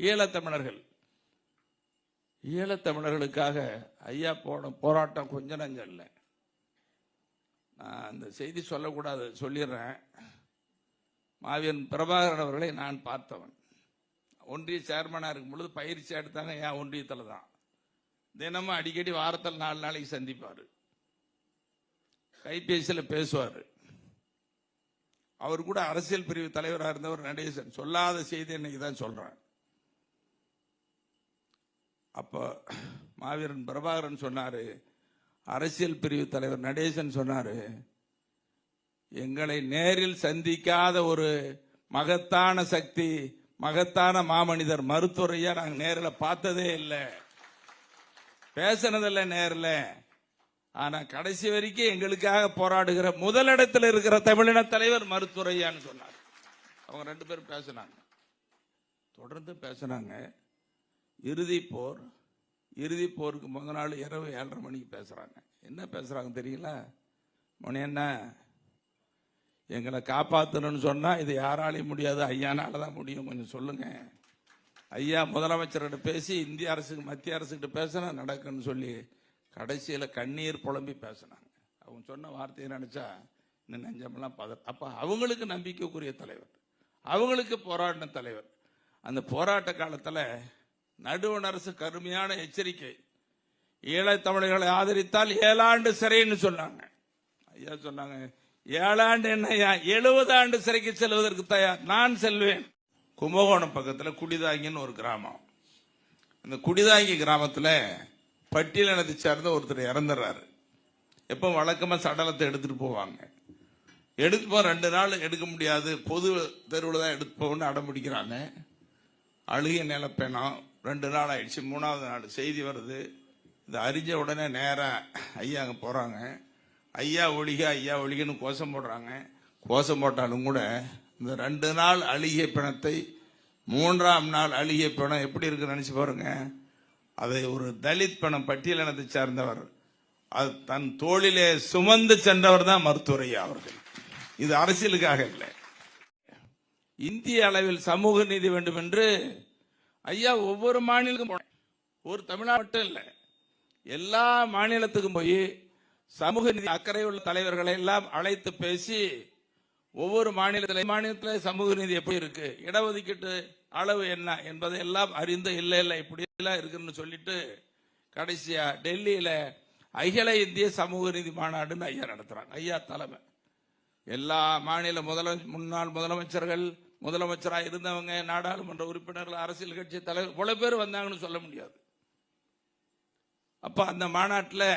ஈழத்தமிழர்கள். ஈழத்தமிழர்களுக்காக ஐயா போன போராட்டம் கொஞ்ச நஞ்சம் இல்லை நான் அந்த செய்தி சொல்லக்கூடாது சொல்லிடுறேன். மாவீரன் பிரபாகரன் அவர்களை நான் பார்த்தவன். ஒன்றிய சேர்மனாக இருக்கும் பொழுது பயிற்சி எடுத்தாங்க என் ஒன்றியத்தில் தான். தினமும் அடிக்கடி வாரத்தில் நாலு நாளைக்கு சந்திப்பார். கைபேசியில் பேசுவார். அவர் கூட அரசியல் பிரிவு தலைவராக இருந்தவர் நடேசன். சொல்லாத செய்தி இன்னைக்கு தான் சொல்கிறேன் அப்போ மாவீரன் பிரபாகரன் சொன்னாரு அரசியல் பிரிவு தலைவர் நடேசன் சொன்னாரு எங்களை நேரில் சந்திக்காத ஒரு மகத்தான சக்தி மகத்தான மாமனிதர் மருத்துவரையா நாங்கள் நேரில் பார்த்ததே இல்லை. பேசினதில்லை நேரில். ஆனா கடைசி வரைக்கும் எங்களுக்காக போராடுகிற முதலிடத்தில் இருக்கிற தமிழின தலைவர் மருத்துவரையான்னு சொன்னார். அவங்க ரெண்டு பேரும் பேசினாங்க. தொடர்ந்து பேசினாங்க. இறுதி போர் இறுதி போருக்கு முத நாள் இரவு ஏழரை மணிக்கு பேசுகிறாங்க என்ன பேசுகிறாங்க தெரியல மணி என்ன? எங்களை காப்பாற்றணும்னு சொன்னால் இது யாராலையும் முடியாது. ஐயானால தான் முடியும். கொஞ்சம் சொல்லுங்கள் ஐயா முதலமைச்சர்கிட்ட பேசி இந்திய அரசுக்கு மத்திய அரசுக்கிட்ட பேசினா நடக்குன்னு சொல்லி கடைசியில் கண்ணீர் புலம்பி பேசினாங்க. அவங்க சொன்ன வார்த்தையை நினச்சா இந்த நெஞ்சமெல்லாம் பத அப்போ அவங்களுக்கு நம்பிக்கைக்குரிய தலைவர். அவங்களுக்கு போராடின தலைவர். அந்த போராட்ட காலத்தில் நடுவண் அரசு கடுமையான எச்சரிக்கை. ஈழத் தமிழர்களை ஆதரித்தால் ஏழாண்டு சிறைன்னு சொன்னாங்க. ஐயா சொன்னாங்க ஏழாண்டு என்னையா எழுபது ஆண்டு சிறைக்கு செல்வதற்கு தயார். நான் செல்வேன். கும்பகோணம் பக்கத்தில் குடிதாங்கின்னு ஒரு கிராமம். அந்த குடிதாங்கி கிராமத்தில் பட்டியலினத்தை சேர்ந்த ஒருத்தர் இறந்துடுறாரு எப்போ வழக்கமாக சடலத்தை எடுத்துகிட்டு போவாங்க. எடுத்து ரெண்டு நாள் எடுக்க முடியாது. பொது தெருவில் தான் எடுத்து போகணும்னு அடம் பிடிக்கிறாங்க. அழுகிய நிலப்பேனா ரெண்டு நாள் ஆயிடுச்சு மூணாவது நாள் செய்தி வருது. இது அறிஞ்ச உடனே நேராக ஐயா அங்கே போகிறாங்க ஐயா ஒழிக ஐயா ஒழிகன்னு கோஷம் போடுறாங்க. கோஷம் போட்டாலும் கூட இந்த ரெண்டு நாள் அழுகிய பிணத்தை மூன்றாம் நாள் அழுகிய பிணம் எப்படி இருக்குன்னு நினச்சி பாருங்க. அதை ஒரு தலித் பணம் பட்டியலினத்தை சார்ந்தவர் அது தன் தோளிலே சுமந்து சென்றவர் தான் மருத்துவரையா அவர்கள். இது அரசியலுக்காக இல்லை. இந்திய அளவில் சமூக நீதி வேண்டும் என்று ஐயா ஒவ்வொரு மாநிலத்துக்கும் ஒரு தமிழ்நாடு மட்டும் இல்லை எல்லா மாநிலத்துக்கும் போய் சமூக நீதி அக்கறை உள்ள தலைவர்களை எல்லாம் அழைத்து பேசி ஒவ்வொரு மாநிலத்தில் மாநிலத்தில் சமூக நீதி எப்படி இருக்கு இடஒதுக்கீட்டு அளவு என்ன என்பதை எல்லாம் அறிந்து இல்லை இல்லை இப்படி எல்லாம் இருக்குன்னு சொல்லிட்டு கடைசியா டெல்லியில அகில இந்திய சமூக நீதி மாநாடுன்னு ஐயா நடத்துறாங்க ஐயா தலைமை. எல்லா மாநில முதல முன்னாள் முதலமைச்சர்கள் முதலமைச்சராக இருந்தவங்க நாடாளுமன்ற உறுப்பினர்கள் அரசியல் கட்சி தலைவர் இவ்வளவு பேர் வந்தாங்கன்னு சொல்ல முடியாது. அப்போ அந்த மாநாட்டில்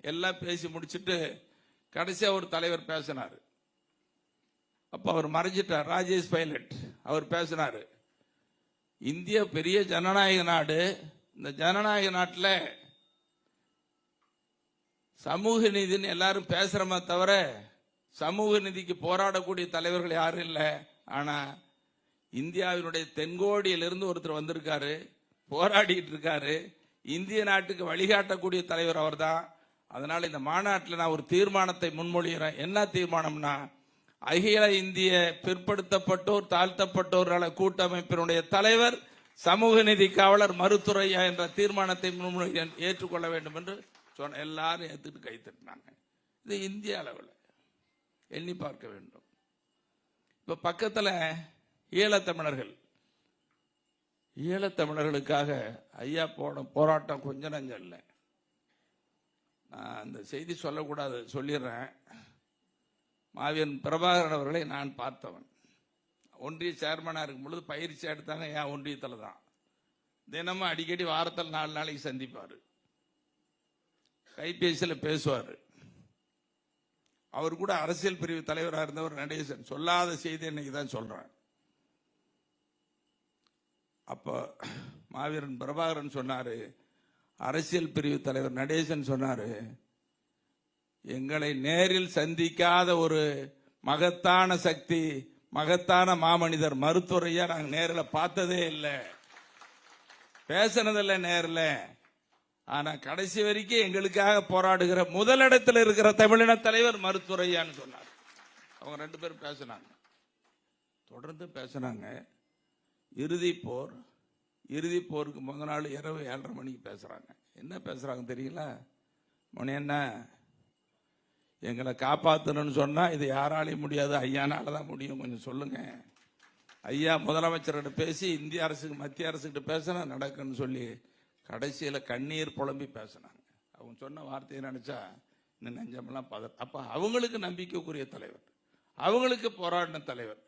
எல்லாம் பேசி முடிச்சிட்டு கடைசியா ஒரு தலைவர் பேசினார். அப்போ அவர் மறைஞ்சிட்டார். ராஜேஷ் பைலட் அவர் பேசினார். இந்தியா பெரிய ஜனநாயக நாடு இந்த ஜனநாயக நாட்டில் சமூக நீதினு எல்லாரும் பேசுகிறமா தவிர சமூக நீதிக்கு போராடக்கூடிய தலைவர்கள் யாரும் இல்லை. ஆனா இந்தியாவினுடைய தென்கோடியிலிருந்து ஒருத்தர் வந்திருக்காரு போராடிட்டு இருக்காரு இந்திய நாட்டுக்கு வழிகாட்டக்கூடிய தலைவர் அவர்தான். அதனால இந்த மாநாட்டில் நான் ஒரு தீர்மானத்தை முன்மொழிகிறேன். என்ன தீர்மானம்னா அகில இந்திய பிற்படுத்தப்பட்டோர் தாழ்த்தப்பட்டோர் நல கூட்டமைப்பினுடைய தலைவர் சமூக நிதி காவலர் மறுத்துறையா என்ற தீர்மானத்தை முன்மொழிகிறேன். ஏற்றுக்கொள்ள வேண்டும் என்று சொன்ன எல்லாரும் ஏற்றுட்டு கை தட்டினாங்க. இது இந்திய அளவில் எண்ணி பார்க்க வேண்டும். இப்போ பக்கத்தில் ஈழத்தமிழர்கள். ஈழத்தமிழர்களுக்காக ஐயா போன போராட்டம் கொஞ்ச நஞ்சம் இல்லை நான் அந்த செய்தி சொல்லக்கூடாது சொல்லிடுறேன். மாவீரன் பிரபாகரன் அவர்களை நான் பார்த்தவன். ஒன்றிய சேர்மனாக இருக்கும் பொழுது பயிற்சி எடுத்தாங்க என் ஒன்றியத்தில் தான். தினமும் அடிக்கடி வாரத்தில் நாலு நாளைக்கு சந்திப்பார். கைபேசியில் பேசுவார். அவர் கூட அரசியல் பிரிவு தலைவராக இருந்தவர் நடேசன். சொல்லாத செய்தி இன்னைக்கு தான் சொல்றேன் அப்போ மாவீரன் பிரபாகரன் சொன்னாரு அரசியல் பிரிவு தலைவர் நடேசன் சொன்னாரு எங்களை நேரில் சந்திக்காத ஒரு மகத்தான சக்தி மகத்தான மாமனிதர் மருத்துவரையா நாங்கள் நேரில் பார்த்ததே இல்லை. பேசினதில்லை நேரில். ஆனா கடைசி வரைக்கும் எங்களுக்காக போராடுகிற முதலிடத்தில் இருக்கிற தமிழின தலைவர் மருத்துவரையான்னு சொன்னார். அவங்க ரெண்டு பேரும் பேசினாங்க. தொடர்ந்து பேசினாங்க. இறுதி போர் இறுதி போருக்கு முத நாள் இரவு ஏழரை மணிக்கு பேசுறாங்க. என்ன பேசுறாங்க தெரியல மணி என்ன? எங்களை காப்பாற்றணும்னு சொன்னா இது யாராலையும் முடியாது. ஐயானால தான் முடியும். கொஞ்சம் சொல்லுங்க. ஐயா முதலமைச்சர்கிட்ட பேசி இந்திய அரசுக்கு மத்திய அரசுகிட்ட பேசினா நடக்குன்னு சொல்லி கடைசியில் கண்ணீர் புலம்பி பேசினாங்க. அவங்க சொன்ன வார்த்தையை நினைச்சா இந்த நெஞ்சமெல்லாம் பத அப்போ அவங்களுக்கு நம்பிக்கைக்குரிய தலைவர். அவங்களுக்கு போராடின தலைவர்.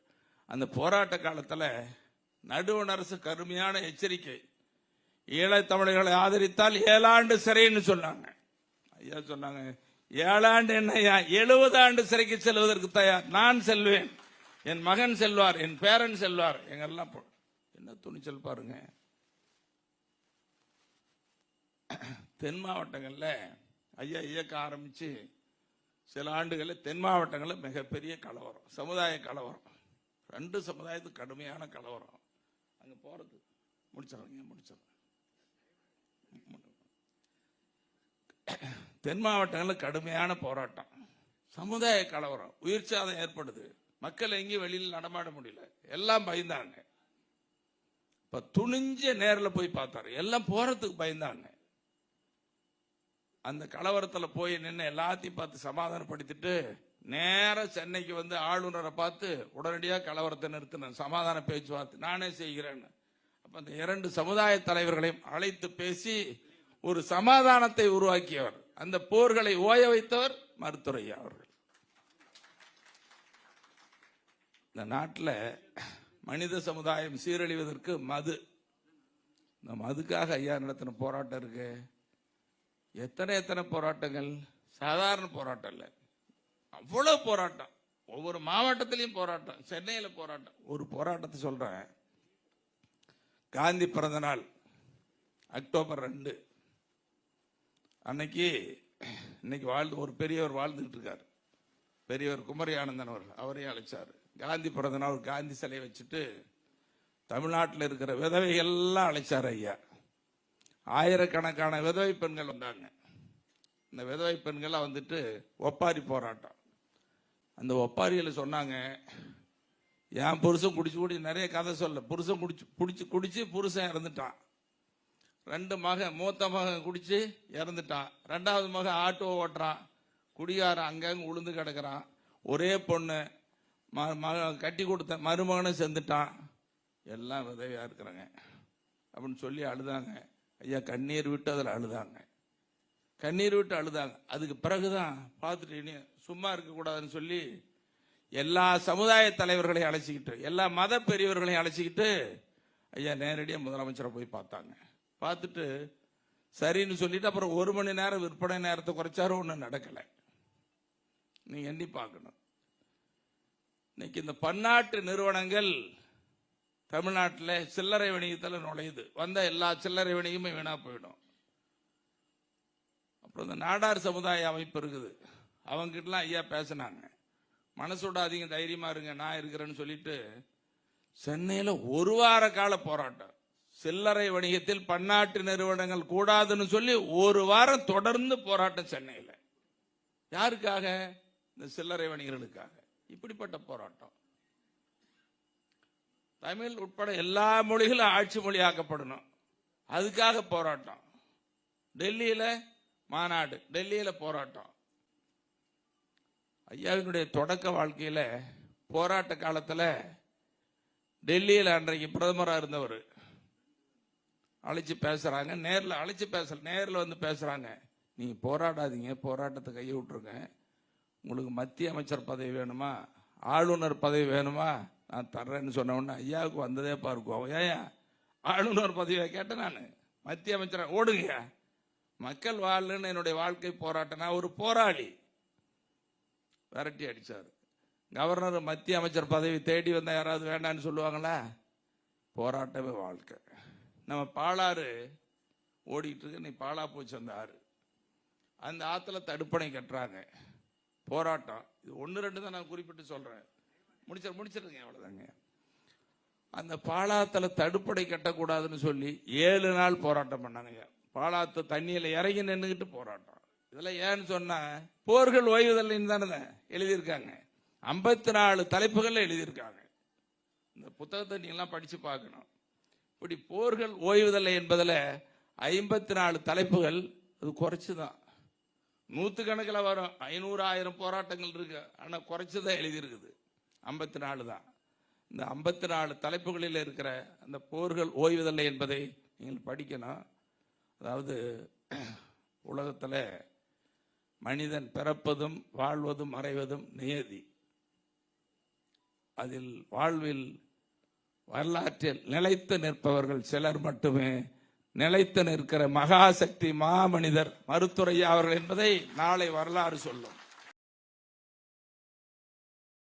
அந்த போராட்ட காலத்தில் நடுவண் அரசு கடுமையான எச்சரிக்கை. ஈழத் தமிழர்களை ஆதரித்தால் ஏழாண்டு சிறைன்னு சொன்னாங்க. ஐயா சொன்னாங்க ஏழாண்டு என்னையா எழுபது ஆண்டு சிறைக்கு செல்வதற்கு தயார். நான் செல்வேன். என் மகன் செல்வார் என் பேரன் செல்வார். எங்கெல்லாம் என்ன துணிச்சல் பாருங்க. தென் மாவட்டங்களில் ஐயா இயக்க ஆரம்பிச்சு சில ஆண்டுகளில் தென் மாவட்டங்களில் மிகப்பெரிய கலவரம் சமுதாய கலவரம். ரெண்டு சமுதாயத்துக்கு கடுமையான கலவரம். அங்கே போகிறது முடிச்சிடறேங்க முடிச்சிடறேன். தென் மாவட்டங்களில் கடுமையான போராட்டம். சமுதாய கலவரம். உயிர் சாதம் ஏற்படுது. மக்கள் எங்கேயும் வெளியில் நடமாட முடியல. எல்லாம் பயந்தாங்க. இப்போ துணிஞ்ச நேரில் போய் பார்த்தாரு. எல்லாம் போகிறதுக்கு பயந்தாங்க. அந்த கலவரத்தில் போய் நின்று எல்லாத்தையும் பார்த்து சமாதானப்படுத்திட்டு நேரா சென்னைக்கு வந்து ஆளுநரை பார்த்து உடனடியாக கலவரத்தை நிறுத்தினேன். சமாதான பேச்சுவார்த்தை நானே செய்கிறேன்னு. அப்போ அந்த இரண்டு சமுதாய தலைவர்களையும் அழைத்து பேசி ஒரு சமாதானத்தை உருவாக்கியவர். அந்த போர்களை ஓய வைத்தவர் மருத்துரையா அவர்கள். இந்த நாட்டில் மனித சமுதாயம் சீரழிவதற்கு மது. இந்த மதுக்காக ஐயா நடத்தின போராட்டம் இருக்குது எத்தனை எத்தனை போராட்டங்கள்? சாதாரண போராட்டம் இல்லை. அவ்வளவு போராட்டம். ஒவ்வொரு மாவட்டத்திலையும் போராட்டம். சென்னையில் போராட்டம். ஒரு போராட்டத்தை சொல்றேன். காந்தி பிறந்த நாள் அக்டோபர் ரெண்டு. அன்னைக்கு இன்னைக்கு வாழ்ந்து ஒரு பெரியவர் வாழ்ந்துகிட்டு இருக்கார். பெரியவர் குமரி ஆனந்தன் அவர் அவரையும் அழைச்சாரு. காந்தி பிறந்த நாள் காந்தி சிலையை வச்சுட்டு தமிழ்நாட்டில் இருக்கிற விதவை எல்லாம் அழைச்சார் ஐயா. ஆயிரக்கணக்கான விதவை பெண்கள் வந்தாங்க. இந்த விதவை பெண்கள்லாம் வந்துட்டு ஒப்பாரி போராட்டம். அந்த ஒப்பாரியில் சொன்னாங்க என் புருஷன் குடிச்சு குடிச்சு நிறைய கதை சொல்ல. புருஷன் குடிச்சு குடிச்சு குடிச்சு புருஷன் இறந்துட்டான். ரெண்டு மகன் மூத்த மகன் குடிச்சு இறந்துட்டான். ரெண்டாவது மகன் ஆட்டோ ஓட்டுறான். குடிகாரன் அங்கங்கே உளுந்து கிடக்கிறான். ஒரே பொண்ணு ம- மக கட்டி கொடுத்த மருமகனும் செத்துட்டான். எல்லாம் விதவியாக இருக்கிறாங்க. அப்படின்னு சொல்லி அழுதாங்க. ஐயா கண்ணீர் விட்டு அதில் அழுதாங்க. கண்ணீர் விட்டு அழுதாங்க. அதுக்கு பிறகுதான் பார்த்துட்டு இனி சும்மா இருக்கக்கூடாதுன்னு சொல்லி எல்லா சமுதாய தலைவர்களையும் அழைச்சிக்கிட்டு எல்லா மத பெரியவர்களையும் அழைச்சிக்கிட்டு ஐயா நேரடியாக முதலமைச்சரை போய் பார்த்தாங்க. பார்த்துட்டு சரின்னு சொல்லிட்டு அப்புறம் ஒரு மணி நேரம் விற்பனை நேரத்தை குறைச்சாரும் ஒன்றும் நடக்கலை. நீ எண்ணி பார்க்கணும். இன்னைக்கு இந்த பன்னாட்டு நிறுவனங்கள் தமிழ்நாட்டில் சில்லறை வணிகத்தில் நுழையுது. வந்த எல்லா சில்லறை வணிகமும் வீணாக போயிடும். அப்புறம் இந்த நாடார் சமுதாய அமைப்பு இருக்குது. அவங்ககிட்டலாம் ஐயா பேசினாங்க. மனசோட அதிக தைரியமா இருங்க நான் இருக்கிறேன்னு சொல்லிட்டு சென்னையில் ஒரு வார கால போராட்டம். சில்லறை வணிகத்தில் பன்னாட்டு நிறுவனங்கள் கூடாதுன்னு சொல்லி ஒரு வாரம் தொடர்ந்து போராட்டம் சென்னையில். யாருக்காக? இந்த சில்லறை வணிகர்களுக்காக. இப்படிப்பட்ட போராட்டம். தமிழ் உட்பட எல்லா மொழிகளும் ஆட்சி மொழியாக்கப்படணும். அதுக்காக போராட்டம். டெல்லியில மாநாடு டெல்லியில போராட்டம். ஐயாவினுடைய தொடக்க வாழ்க்கையில போராட்ட காலத்துல டெல்லியில அன்றைக்கு பிரதமரா இருந்தவர். அழைச்சு பேசுறாங்க நேரில் அழைச்சு பேசல நேரில் வந்து பேசுறாங்க. நீங்கள் போராடாதீங்க போராட்டத்தை கையை விட்டுருங்க. உங்களுக்கு மத்திய அமைச்சர் பதவி வேணுமா? ஆளுநர் பதவி வேணுமா? நான் தர்றேன்னு சொன்ன உடனே ஐயாவுக்கு வந்ததே பார்க்கும் ஏன் ஆளுநர் பதவியை கேட்டேன் நான். மத்திய அமைச்சர் ஓடுங்க மக்கள் வாழ்ன்னு என்னுடைய வாழ்க்கை போராட்டம் நான் ஒரு போராளி. விரட்டி அடிச்சார். கவர்னர் மத்திய அமைச்சர் பதவி தேடி வந்தால் யாராவது வேண்டான்னு சொல்லுவாங்களா? போராட்டமே வாழ்க்கை. நம்ம பாலாறு ஓடிக்கிட்டு இருக்கு நீ பாலா போச்சு அந்த ஆறு. அந்த ஆற்றுல தடுப்பணை கட்டுறாங்க. போராட்டம். இது ஒன்று ரெண்டு தான் நான் குறிப்பிட்டு சொல்கிறேன் முடிச்ச முடிச்சிருங்க அவ்வளோதாங்க அந்த பாலாத்தில் தடுப்படை கட்டக்கூடாதுன்னு சொல்லி ஏழு நாள் போராட்டம் பண்ணாங்க பாலாத்து தண்ணியில் இறங்கி நின்றுக்கிட்டு போராட்டம். இதெல்லாம் ஏன்னு சொன்னால் போர்கள் ஓய்வுதல்னு தானே எழுதியிருக்காங்க. ஐம்பத்தி நாலு தலைப்புகளில் எழுதியிருக்காங்க. இந்த புத்தகத்தை நீங்களாம் படித்து பார்க்கணும். இப்படி போர்கள் ஓய்வதில்லை என்பதில் ஐம்பத்தி நாலு தலைப்புகள் அது குறைச்சி தான் நூற்றுக்கணக்கில் வரும். ஐநூறு ஆயிரம் போராட்டங்கள் இருக்கு. ஆனால் குறைச்சி தான் எழுதியிருக்குது. ஐம்பத்தி நாலு தான். இந்த ஐம்பத்தி நாலு தலைப்புகளில் இருக்கிற அந்த போர்கள் ஓய்வதில்லை என்பதை நீங்கள் படிக்கணும் அதாவது உலகத்தில் மனிதன் பிறப்பதும் வாழ்வதும் மறைவதும் நியதி. அதில் வாழ்வில் வரலாற்றில் நிலைத்து நிற்பவர்கள் சிலர் மட்டுமே. நிலைத்து நிற்கிற மகாசக்தி மாமனிதர் மருத்துரையா அவர்கள் என்பதை நாளை வரலாறு சொல்லும்.